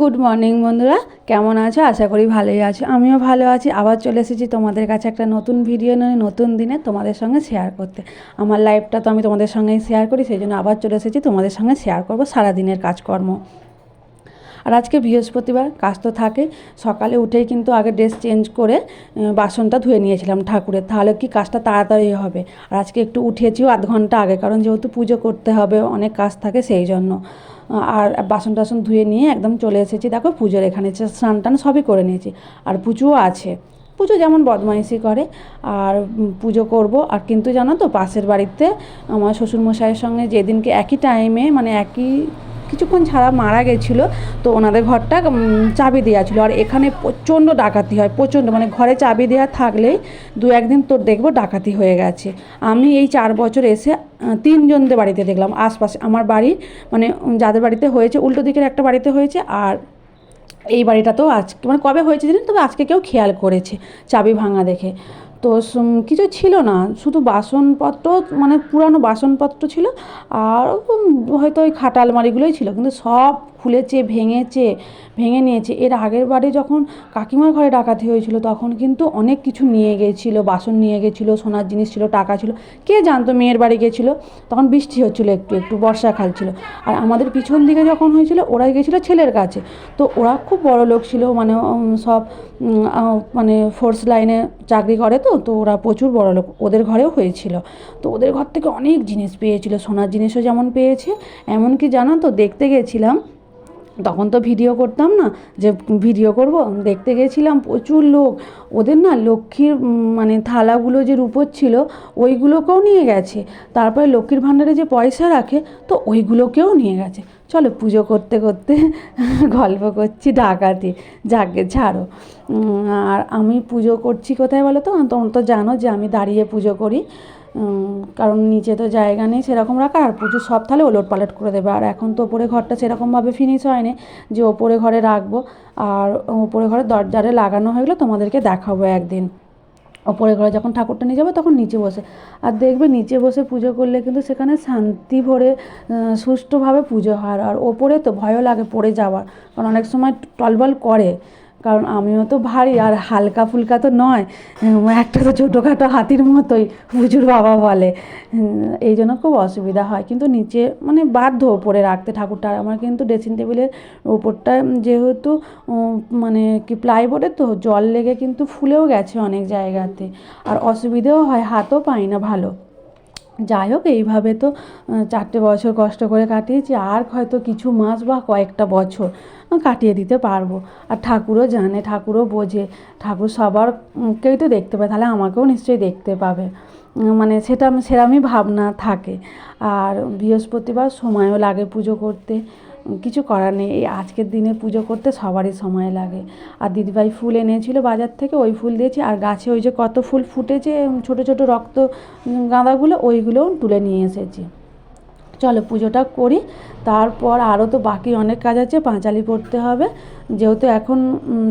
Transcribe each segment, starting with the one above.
Good morning বন্ধুরা। কেমন আছো? আশা করি ভালোই আছো। আমিও ভালো আছি। আবার চলে এসেছি তোমাদের কাছে একটা নতুন ভিডিও নিয়ে, নতুন দিনে তোমাদের সঙ্গে শেয়ার করতে। আমার লাইফটা তো আমি তোমাদের সঙ্গেই শেয়ার করি, সেই জন্য আবার চলে এসেছি তোমাদের সঙ্গে শেয়ার করব সারাদিনের কাজকর্ম। আর আজকে বৃহস্পতিবার, কাজ তো থাকে। সকালে উঠেই কিন্তু আগে ড্রেস চেঞ্জ করে বাসনটা ধুয়ে নিয়েছিলাম ঠাকুরের। তাহলে কি কাজটা তাড়াতাড়ি হবে? আর আজকে একটু উঠেছিও আধ ঘণ্টা আগে, কারণ যেহেতু পুজো করতে হবে, অনেক কাজ থাকে সেই জন্য। আর বাসন টাসন ধুয়ে নিয়ে একদম চলে এসেছি। দেখো পুজোর এখানে স্নান টান সবই করে নিয়েছি। আর পুজোও আছে। পুজো যেমন বদমাইশি করে, আর পুজো করব। আর কিন্তু জানো তো, পাশের বাড়িতে আমার শ্বশুরমশাইয়ের সঙ্গে যেদিনকে একই টাইমে মানে একই কিছুক্ষণ ছাড়া মারা গেছিল, তো ওনাদের ঘরটা চাবি দেওয়া ছিল। আর এখানে প্রচণ্ড ডাকাতি হয়, প্রচণ্ড মানে ঘরে চাবি দেওয়া থাকলেই দু একদিন তোর দেখব ডাকাতি হয়ে গেছে। আমি এই চার বছর এসে তিনজনদের বাড়িতে দেখলাম, আশপাশে আমার বাড়ি মানে যাদের বাড়িতে হয়েছে, উল্টো দিকের একটা বাড়িতে হয়েছে, আর এই বাড়িটাতেও আজকে মানে কবে হয়েছে জানেন? তবে আজকে কেউ খেয়াল করেছে, চাবি ভাঙা দেখে। তো কিছু ছিল না। শুধু বাসনপত্র মানে পুরানো বাসনপত্র ছিল। আর হয়তো ওই খাটা আলমারিগুলোই ছিল। কিন্তু সব খুলেছে, ভেঙেছে, ভেঙে নিয়েছে। এর আগের বারে যখন কাকিমার ঘরে ডাকাতি হয়েছিল, তখন কিন্তু অনেক কিছু নিয়ে গেছিল, বাসন নিয়ে গেছিল, সোনার জিনিস ছিল, টাকা ছিল। কে জানতো মেয়ের বাড়ি গেছিল? তখন বৃষ্টি হচ্ছিল একটু একটু বর্ষাকাল ছিল। আর আমাদের পিছন দিকে যখন হয়েছিল, ওরাই গেছিল ছেলের কাছে। তো ওরা খুব বড় লোক ছিল মানে সব মানে ফোর্স লাইনে চাকরি করে তো তো ওরা প্রচুর বড় লোক। ওদের ঘরেও হয়েছিল। তো ওদের ঘর থেকে অনেক জিনিস পেয়েছিল, সোনার জিনিসও যেমন পেয়েছে, এমনকি জানো তো, দেখতে গেছিলাম তখন তো ভিডিও করতাম না, যে ভিডিও করব। দেখতে গেছিলাম প্রচুর লোক। ওদের না লক্ষ্মীর মানে থালাগুলো যে রূপোর ছিল, ওইগুলোকেও নিয়ে গেছে। তারপরে লক্ষ্মীর ভাণ্ডারে যে পয়সা রাখে, তো ওইগুলোকেও নিয়ে গেছে। চলো পুজো করতে করতে গল্প করছি ডাকাতি। যাকে ছাড়ো। আর আমি পুজো করছি কোথায় বলো তো? তোমরা তো জানো যে আমি দাঁড়িয়ে পুজো করি। কারণ নিচে তো জায়গা নেই সেরকম রাখার, আর পুজো সব তাহলে ওলট পালট করে দেবে। আর এখন তো ওপরে ঘরটা সেরকমভাবে ফিনিশ হয়নি যে ওপরে ঘরে রাখব। আর ওপরে ঘরে দরজারে লাগানো হয়ে গেলে তোমাদেরকে দেখাবো একদিন। ওপরে ঘরে যখন ঠাকুরটা নিয়ে যাব তখন নিচে বসে। আর দেখবে নিচে বসে পুজো করলে কিন্তু সেখানে শান্তি ভরে সুষ্ঠুভাবে পুজো হয়। আর ওপরে তো ভয়ও লাগে পড়ে যাওয়ার। কারণ অনেক সময় টলবল করে। কারণ আমিও তো ভারী, আর হালকা ফুলকা তো নয়। একটা তো ছোটোখাটো হাতির মতোই পুজোর বাবা বলে। এই জন্য খুব অসুবিধা হয়। কিন্তু নিচে মানে বাধ্য ওপরে রাখতে ঠাকুরটা। আর আমার কিন্তু ড্রেসিং টেবিলের ওপরটা যেহেতু মানে কি প্লাইবোর্ডের তো জল লেগে কিন্তু ফুলেও গেছে অনেক জায়গাতে। আর অসুবিধেও হয়, হাতও পাই না ভালো। যাই হোক, এইভাবে তো চারটে বছর কষ্ট করে কাটিয়েছি, আর হয়তো কিছু মাস বা কয়েকটা বছর কাটিয়ে দিতে পারব। আর ঠাকুরও জানে, ঠাকুরও বোঝে, ঠাকুর সবার কেউ তো দেখতে পায়, তাহলে আমাকেও নিশ্চয়ই দেখতে পাবে। মানে সেটা, সেরামই ভাবনা থাকে। আর বৃহস্পতিবার সময়ও লাগে পুজো করতে। কিছু করার নেই। এই আজকের দিনে পুজো করতে সবারই সময় লাগে। আর দিদিভাই ফুল এনেছিল বাজার থেকে, ওই ফুল দিয়েছি। আর গাছে ওই যে কত ফুল ফুটেছে ছোট ছোট রক্ত গাঁদাগুলো, ওইগুলোও তুলে নিয়ে এসেছি। চলো পুজোটা করি। তারপর আরও তো বাকি অনেক কাজ আছে, পাঁচালি পড়তে হবে। যেহেতু এখন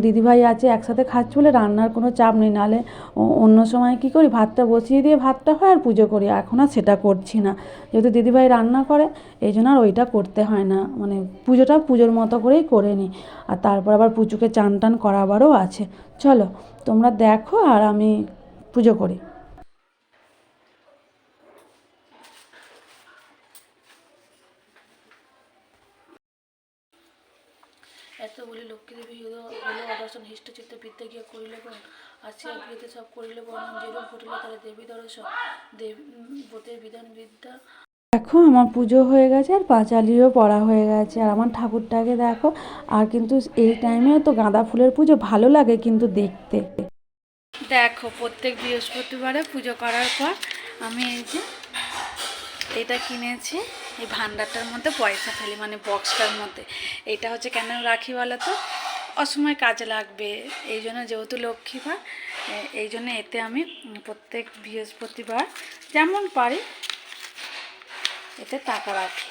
দিদিভাই আছে, একসাথে খাচ্ছি বলে রান্নার কোনো চাপ নেই। নাহলে অন্য সময় কী করি, ভাতটা বসিয়ে দিয়ে ভাতটা হয় আর পুজো করি। এখন আর সেটা করছি না। যেহেতু দিদিভাই রান্না করে, এই জন্য আর ওইটা করতে হয় না। মানে পুজোটা পুজোর মতো করেই করে নিই। আর তারপর আবার পুজোকে চান টান করাবারও আছে। চলো, তোমরা দেখো আর আমি পুজো করি। এত বলি লক্ষ্মী দেবী হলো অদর্শন হৃষ্টচিত্ত বিদ্যা গিয়ে করিলে বোন আসিয়া গৃহতে সব করিলে বোন যেরূপ ঘটিল তারা দেবী দর্শন দেবী বোতের বিধান বিদ্যা। দেখো আমার পুজো হয়ে গেছে আর পাঁচালিও পড়া হয়ে গেছে। আর আমার ঠাকুরটাকে দেখো আর কিন্তু এই টাইমে তো গাঁদা ফুলের পুজো ভালো লাগে কিন্তু দেখতে। দেখো প্রত্যেক বৃহস্পতিবারে পুজো করার পর আমি এই যে এটা কিনেছি, এই ভান্ডারটার মধ্যে পয়সা ফেলি মানে বক্সটার মধ্যে। এটা হচ্ছে কেন রাখি বলো তো? অসময় কাজে লাগবে, এই জন্য যেহেতু লক্ষ্মীবার এই জন্য এতে আমি প্রত্যেক বৃহস্পতিবার যেমন পারি, এতে টাকা রাখি।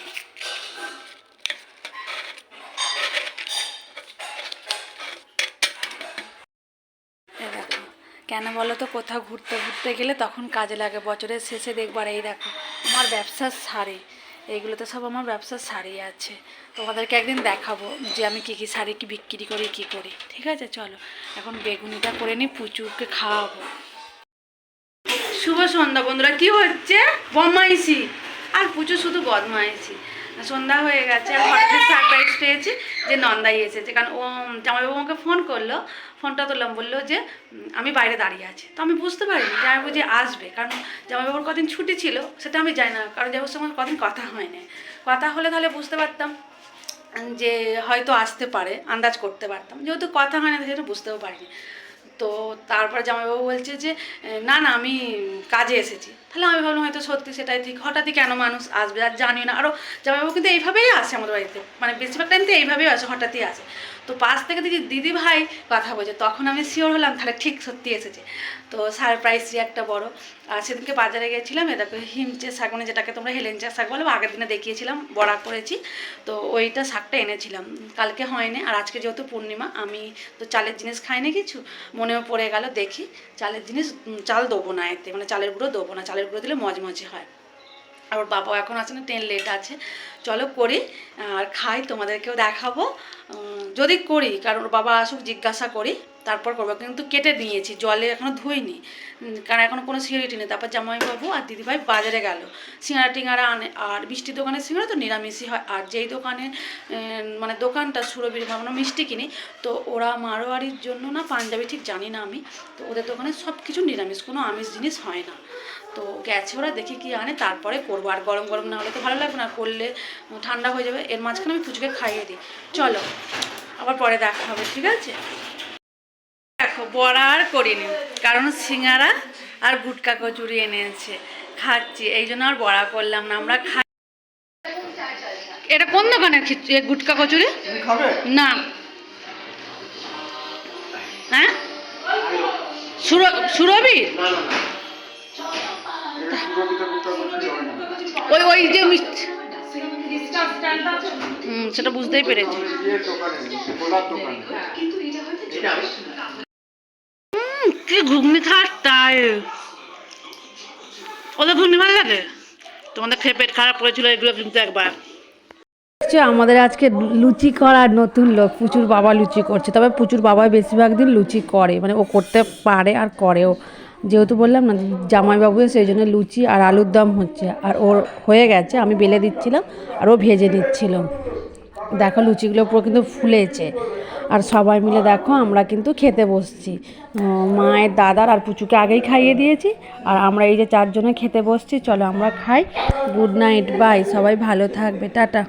কেন বলো তো? কোথাও ঘুরতে ঘুরতে গেলে তখন কাজে লাগে, বছরের শেষে দেখবার, এই দেখো। আমার ব্যবসার শাড়ি এইগুলোতে সব আমার ব্যবসার শাড়ি আছে। তোমাদেরকে একদিন দেখাবো যে আমি কী কী শাড়ি কী বিক্রি করি, কী করি। ঠিক আছে? চলো, এখন বেগুনিটা করে নিই পুচুকে খাওয়াবো। শুভ সন্ধ্যা বন্ধুরা, কি হচ্ছে? বদমাইশি। আর পুচু শুধু বদমাইশি। সন্ধ্যা হয়ে গেছে, হঠাৎ সারপ্রাইজ পেয়েছি যে নন্দাই এসেছে। কারণ ও, জামাইবাবু আমাকে ফোন করল ফোনটা তুললাম, বলল যে আমি বাইরে দাঁড়িয়ে আছি। তো আমি বুঝতে পারিনি জামাইবাবু যে আসবে, কারণ জামাইবাবুর কদিন ছুটি ছিল, সেটা আমি জানি না, কারণ জামাইবাবুর সঙ্গে কদিন কথা হয়নি। কথা হলে তাহলে বুঝতে পারতাম যে হয়তো আসতে পারে, আন্দাজ করতে পারতাম। যেহেতু কথা হয় না সেটা বুঝতেও পারিনি। তো তারপরে জামাইবাবু বলছে যে না না, আমি কাজে এসেছি। তাহলে আমি ভাবলাম হয়তো সত্যি সেটাই ঠিক। হঠাৎই কেন মানুষ আসবে আর জানি না। আরও জামাইবাবু কিন্তু এইভাবেই আসে আমাদের বাড়িতে। মানে বেশিরভাগ টাইম তো এইভাবেই আসে, হঠাৎই আসে। তো পাশ থেকে দেখি দিদি ভাই কথা বলছে। তখন আমি শিওর হলাম, তাহলে ঠিক সত্যি এসেছে। তো সারপ্রাইজই একটা বড়। আর সেদিনকে বাজারে গিয়েছিলাম, এ দেখো হিমচে শাক মানে যেটাকে তোমরা হেলেঞ্চা শাক বলো, আগের দিনে দেখিয়েছিলাম, বড়া করেছি। তো ওইটা শাকটা এনেছিলাম। কালকে হয়নি, আর আজকে যেহেতু পূর্ণিমা, আমি তো চালের জিনিস খাইনি কিছু। মনেও পড়ে গেল, দেখি। চালের জিনিস চাল দেবো না এতে মানে চালের গুঁড়ো দেবো না, চালের গুঁড়ো দিলে মজমজে হয়। আর ওর বাবাও এখন আছে না ট্রেন লেট আছে। চলো করি, আর খাই, তোমাদেরকেও দেখাবো। যদি করি, কারণ বাবা আসুক, জিজ্ঞাসা করি, তারপর করব। কিন্তু কেটে নিয়েছি, জলে এখনও ধুইনি। কারণ এখনও কোনো সিঁড়িটি নেই তারপর জামাইবাবু আর দিদিভাই বাজারে গেল। সিঙ্গারা টিঙ্গারা আনে, আর মিষ্টি দোকানে সিঙ্গারা তো নিরামিষই হয়। আর যেই দোকানে মানে দোকানটা সুরবির ভাবনা মিষ্টি কিনি, তো ওরা মারোয়ারির জন্য না, পাঞ্জাবি, ঠিক জানি না আমি, তো ওদের দোকানে সব কিছু নিরামিষ, কোনো আমিষ জিনিস হয় না। তো গেছে ওরা দেখি কি আনে তারপরে করব। আর গরম গরম না হলে তো ভালো লাগবে না করলে ঠান্ডা হয়ে যাবে। এর মাঝখানে আমি পুচুকে খাইয়ে দিই। চলো আবার পরে দেখা হবে ঠিক আছে? দেখো বড়া আর করিনি কারণ সিঙ্গারা আর গুটকা কচুরি এনেছে। খাচ্ছি এই জন্য আর বড়া করলাম না আমরা খাই এটা কোন দোকানে গুটকা কচুরি? না। হ্যাঁ? সুর- ওই ওই যে হুম সেটা বুঝতেই পেরেছি। কি ঘুগনি খাস তাই? ওদের ঘুগনি ভালো লাগে? তোমাদের খেয়ে পেট খারাপ করেছিল এগুলো কিন্তু একবার। হচ্ছে আমাদের আজকে লুচি করার নতুন লোক প্রচুর বাবা লুচি করছে। তবে প্রচুর বাবা বেশিরভাগ দিন লুচি করে মানে ও করতে পারে আর করেও। যেহেতু বললাম না, জামাইবাবু সেই জন্য লুচি আর আলুর দম হচ্ছে। আর ওর হয়ে গেছে, আমি বেলে দিচ্ছিলাম আর ও ভেজে নিচ্ছিল। দেখো লুচিগুলো পুরো কিন্তু ফুলেছে। আর সবাই মিলে দেখো, আমরা কিন্তু খেতে বসছি। মায়ের দাদার আর পুচুকে আগেই খাইয়ে দিয়েছি। আর আমরা এই যে চারজনে খেতে বসছি, চলো আমরা খাই। গুড নাইট বাই সবাই ভালো থাকবে, টাটা।